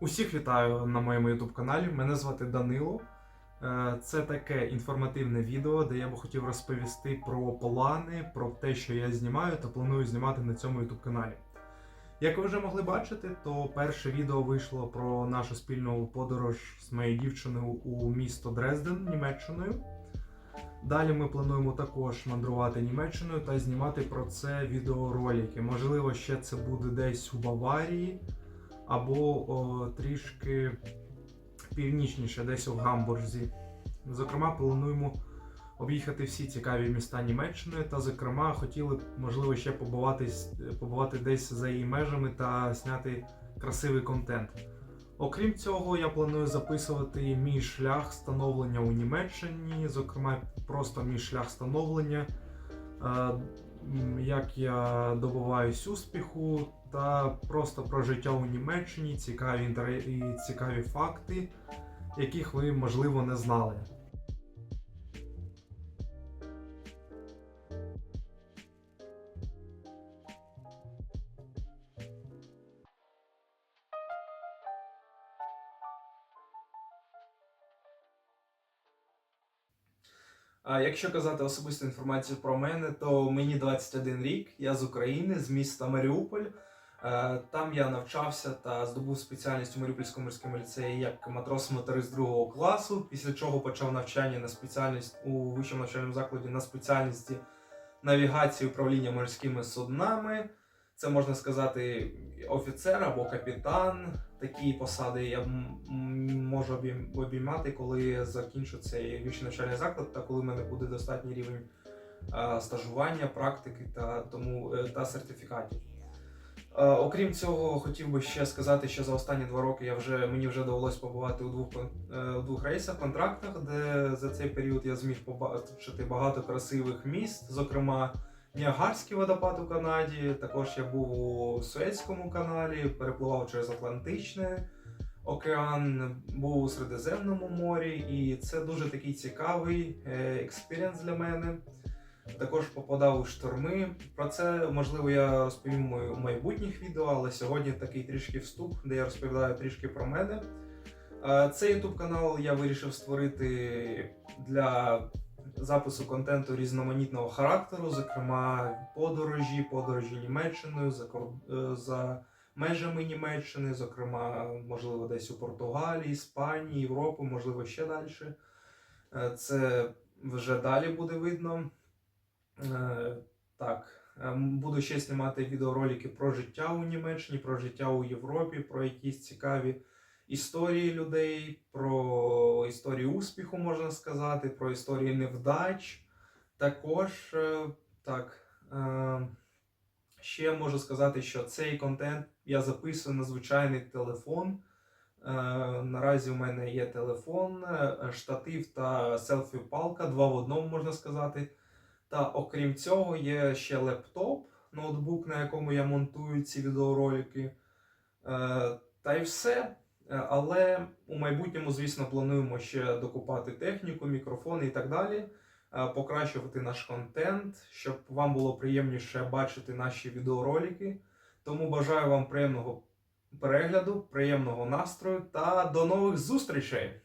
Усіх вітаю на моєму YouTube каналі. Мене звати Данило. Е, Це таке інформативне відео, де я би хотів розповісти про плани, про те, що я знімаю та планую знімати на цьому YouTube каналі. Як ви вже могли бачити, то перше відео вийшло про нашу спільну подорож з моєю дівчиною у місто Дрезден Німеччиною. Далі ми плануємо також мандрувати Німеччиною та знімати про це відеоролики. Можливо, ще це буде десь у Баварії або о, трішки північніше, десь у Гамбурзі. Зокрема, плануємо об'їхати всі цікаві міста Німеччини, та, зокрема, хотіли б, можливо, ще побувати, побувати десь за її межами та зняти красивий контент. Окрім цього, я планую записувати мій шлях становлення у Німеччині, зокрема, просто мій шлях становлення, е, як я добиваюсь успіху, та просто про життя у Німеччині, цікаві інтер... і цікаві факти, яких ви, можливо, не знали. А якщо казати особисту інформацію про мене, то мені 21 рік, я з України, з міста Маріуполь. Е, Там я навчався та здобув спеціальність у Маріупольському морському ліцеї як матрос-моторист другого класу, після чого почав навчання на спеціальність у вищому навчальному закладі на спеціальності навігації управління морськими суднами. Це можна сказати офіцер або капітан. Такі посади я можу обіймати, коли закінчу цей вищий навчальний заклад, та коли в мене буде достатній рівень е, стажування, практики та тому е, та сертифікатів. Е, Окрім цього, хотів би ще сказати, що за останні два роки я вже мені вже довелось побувати у двох у двох рейсах, контрактах, де за цей період я зміг побачити багато красивих міст, зокрема. Ніагарський водопад у Канаді, також я був у Суецькому каналі, перепливав через Атлантичний океан, був у Середземному морі, і це дуже такий цікавий е, експірієнс для мене. Також попадав у шторми. Про це можливо я розповім у майбутніх відео, але сьогодні такий трішки вступ, де я розповідаю трішки про мене. Е, Цей YouTube канал я вирішив створити для запису контенту різноманітного характеру, зокрема подорожі, подорожі Німеччиною за, е, за межами Німеччини, зокрема, можливо, десь у Португалії, Іспанії, Європу, можливо, ще далі. Е, Це вже далі буде видно. Е, Так, буду ще знімати відеоролики про життя у Німеччині, про життя у Європі, про якісь цікаві історії людей, про історії успіху, можна сказати, про історії невдач. Також е, так. е, Ще можу сказати, що цей контент я записую на звичайний телефон. Е, Наразі у мене є телефон, штатив та селфі-палка, два в одному можна сказати. Та окрім цього, є ще лептоп, ноутбук, на якому я монтую ці відеоролики. Та й все. Е, Але у майбутньому, звісно, плануємо ще докупати техніку, мікрофони і так далі, е, покращувати наш контент, щоб вам було приємніше бачити наші відеоролики. Тому бажаю вам приємного перегляду, приємного настрою та до нових зустрічей!